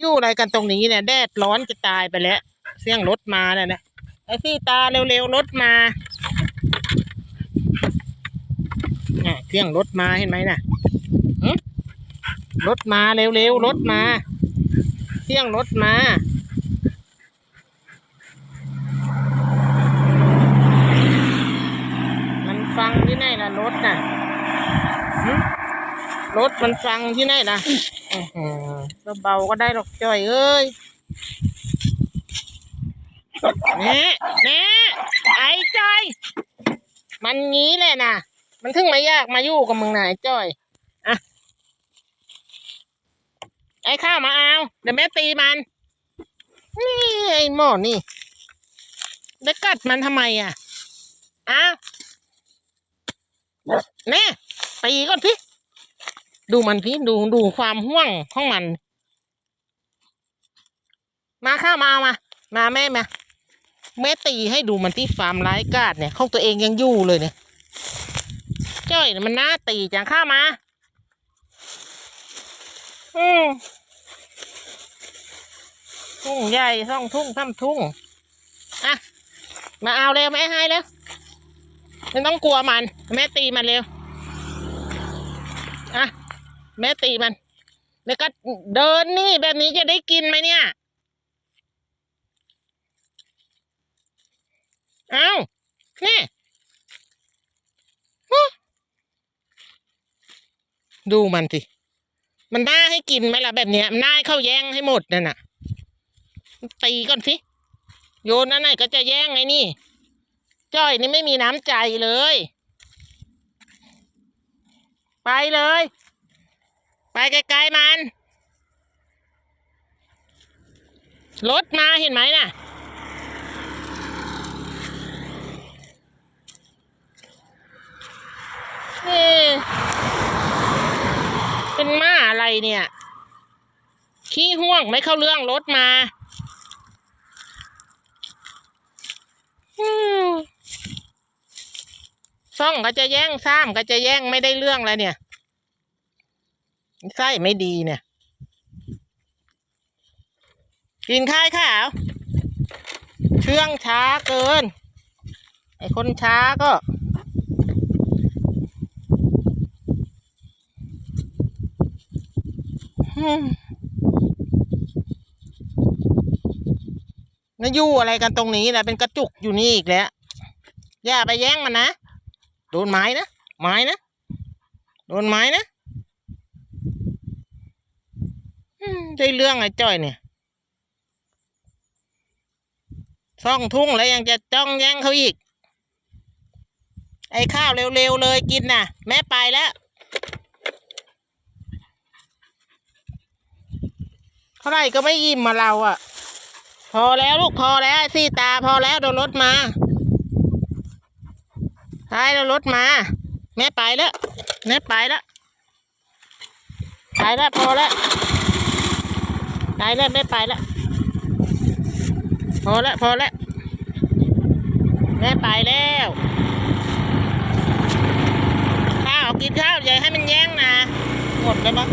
อยู่อะไรกันตรงนี้เนี่ยแดดร้อนจะตายไปแล้ว เสียงรถมาเนี่ยนะไอ้ซี่ตาเร็วๆรถมาน่ะเสียงรถมาเห็นไหมน่ะรถมาเร็วๆรถมาเสียงรถมามันฟังที่ไหนล่ะรถน่ะ รถมันฟังที่ไหนล่ะอื้อหือก็เบาก็ได้หรอกจ้อยเอ้ยเน่เน่ไอ้จ้อย มันงี้แหละนะมันถึงไม่อยากมาอยู่กับมึงนะไอ้จ้อยอะไอ้ข้าวมาเอาเดี๋ยวแม่ตีมัน นี่ไอ้หมอนี่ได้กัดมันทำไมอะอ้าวแน่ตีก่อนพี่ ดูมันพี่ดูดูความห่วงของมัน มาข้ามาเอามา มาแม่มาแม่ตีให้ดูมันที่ฟาร์มไร้กาดเนี่ยของตัวเองยังอยู่เลยเนี่ยจ้อยมันน่าตีจังข้ามา อืมทุ่งใหญ่ท่องทุ่งทำทุ่งอะมาเอาเร็วแม่ให้แล้วไม่ต้องกลัวมัน แม่ตีมันเร็ว แม่ตีมัน แล้วก็เดินนี่แบบนี้จะได้กินไหมเนี่ย เอานี่ดูมันสิ มันน่าให้กินไหมล่ะแบบเนี้ยมันน่าให้เข้าแย่งให้หมดนั่นน่ะ ตีก่อนสิ โยนนั่นไหนก็จะแย่งไงนี่ จ้อยนี่ไม่มีน้ำใจเลย ไปเลย ไปไกลๆมัน รถมาเห็นไหมน่ะเอ๊ะเป็นม้าอะไรเนี่ย ขี้ห่วงไม่เข้าเรื่องรถมาซ่องก็จะแย่งซ้ำก็จะแย่งไม่ได้เรื่องแล้วเนี่ย ไส้ไม่ดีเนี่ย กินข้าวขาวเชื่องช้าเกิน ไอ้คนช้าก็อืมแล้วอยู่อะไรกันตรงนี้นะเป็นกระจุกอยู่นี่อีกแล้ว อย่าไปแย่งมันนะ โดนไม้นะ ไม้นะ โดนไม้นะ อืมได้เรื่องไอ้จ้อยเนี่ยซ่องทุ่งแล้วยังจะจ้องแย่งเขาอีก ไอ้ข้าวเร็วๆเลยกินน่ะ แม่ไปแล้วเท่าไหร่ก็ไม่ยิ้มมาเราอะ พอแล้วลูกพอแล้วไอ้สี่ตาพอแล้วโดนรถมาใช่โดนรถมา แม่ไปแล้วแม่ไปแล้วไปแล้วพอแล้ว ไปแล้วไม่ไปแล้วพอแล้วพอแล้วแม่ไปแล้วข้าวกินข้าวใหญ่ให้มันแย่งนะหมดเลยมั้ง